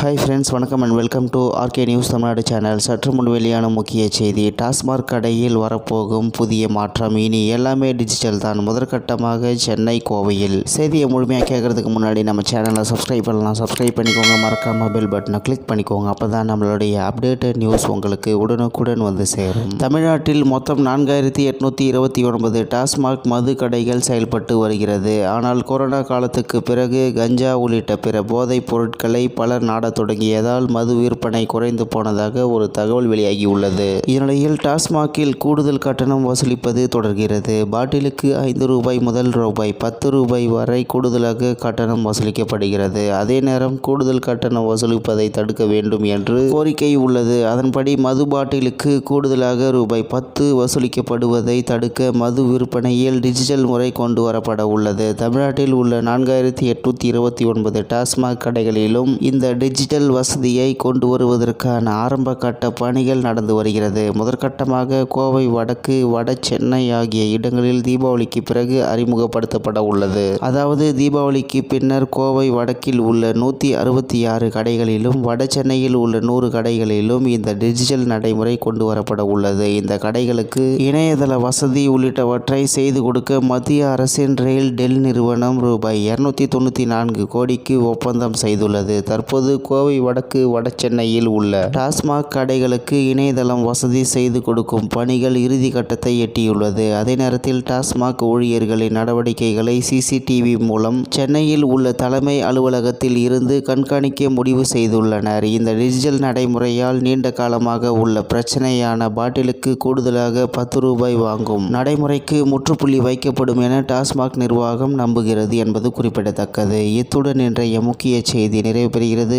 Hi friends வணக்கம் and welcome to RK news Tamil Nadu channel சற்று முன் வெளியான முக்கிய செய்தி டாஸ்மாக் கடையில் வரப்போகும் புதிய மாற்றம். இனி எல்லாமே டிஜிட்டல் தான். முதற்கட்டமாக சென்னை கோவையில். செய்தியை முழுமையாக கேட்கறதுக்கு முன்னாடி நம்ம சேனலை சப்ஸ்கிரைப் பண்ணலாம். சப்ஸ்கிரைப் பண்ணிக்கோங்க. மறக்காமல் பெல் பட்டனை கிளிக் பண்ணிக்கோங்க. அப்போ தான் நம்மளுடைய அப்டேட்டட் நியூஸ் உங்களுக்கு உடனுக்குடன் வந்து சேரும். தமிழ்நாட்டில் மொத்தம் நான்காயிரத்தி எட்நூற்றி இருபத்தி ஒன்பது டாஸ்மாக் மது கடைகள் செயல்பட்டு வருகிறது. ஆனால் கொரோனா காலத்துக்கு பிறகு கஞ்சா உள்ளிட்ட பிற போதைப் பொருட்களை பலர் நாடத் தொடங்கியதால் மது விற்பனை குறைந்து போனதாக ஒரு தகவல் வெளியாகியுள்ளது. இந்நிலையில் டாஸ்மாகில் கூடுதல் கட்டணம் வசூலிப்பது தொடர்கிறது. பாட்டிலுக்கு ஐந்து ரூபாய் முதல் ரூபாய் பத்து ரூபாய் வரை கூடுதலாக கட்டணம் வசூலிக்கப்படுகிறது. அதே நேரம் கூடுதல் கட்டணம் வசூலிப்பதை தடுக்க வேண்டும் என்று கோரிக்கை உள்ளது. அதன்படி மது பாட்டிலுக்கு கூடுதலாக ரூபாய் பத்து வசூலிக்கப்படுவதை தடுக்க மது விற்பனையில் டிஜிட்டல் முறை கொண்டு வரப்பட உள்ளது. தமிழ்நாட்டில் உள்ள நான்காயிரத்தி எட்நூத்தி இருபத்தி ஒன்பது டாஸ்மாக் கடைகளிலும் இந்த டிஜிட்டல் டிஜிட்டல் வசதியை கொண்டு வருவதற்கான ஆரம்பகட்ட பணிகள் நடந்து வருகிறது. முதற்கட்டமாக கோவை வடக்கு வட சென்னை ஆகிய இடங்களில் தீபாவளிக்கு பிறகு அறிமுகப்படுத்தப்பட உள்ளது. அதாவது தீபாவளிக்கு பின்னர் கோவை வடக்கில் உள்ள நூற்றி அறுபத்தி ஆறு கடைகளிலும் வட சென்னையில் உள்ள நூறு கடைகளிலும் இந்த டிஜிட்டல் நடைமுறை கொண்டு வரப்பட உள்ளது. இந்த கடைகளுக்கு இணையதள வசதி உள்ளிட்டவற்றை செய்து கொடுக்க மத்திய அரசின் ரெயில் டெல் நிறுவனம் ரூபாய் இருநூத்தி தொண்ணூற்றி நான்கு கோடிக்கு ஒப்பந்தம் செய்துள்ளது. தற்போது கோவை வடக்கு வட சென்னையில் உள்ள டாஸ்மாக் கடைகளுக்கு இணையதளம் வசதி செய்து கொடுக்கும் பணிகள் இறுதி கட்டத்தை எட்டியுள்ளது. அதே நேரத்தில் டாஸ்மாக் ஊழியர்களின் நடவடிக்கைகளை சிசிடிவி மூலம் சென்னையில் உள்ள தலைமை அலுவலகத்தில் இருந்து கண்காணிக்க முடிவு செய்துள்ளனர். இந்த டிஜிட்டல் நடைமுறையால் நீண்ட காலமாக உள்ள பிரச்சனையான பாட்டிலுக்கு கூடுதலாக பத்து ரூபாய் வாங்கும் நடைமுறைக்கு முற்றுப்புள்ளி வைக்கப்படும் என டாஸ்மாக் நிர்வாகம் நம்புகிறது என்பது குறிப்பிடத்தக்கது. இத்துடன் இன்றைய முக்கிய செய்தி நிறைவு பெறுகிறது.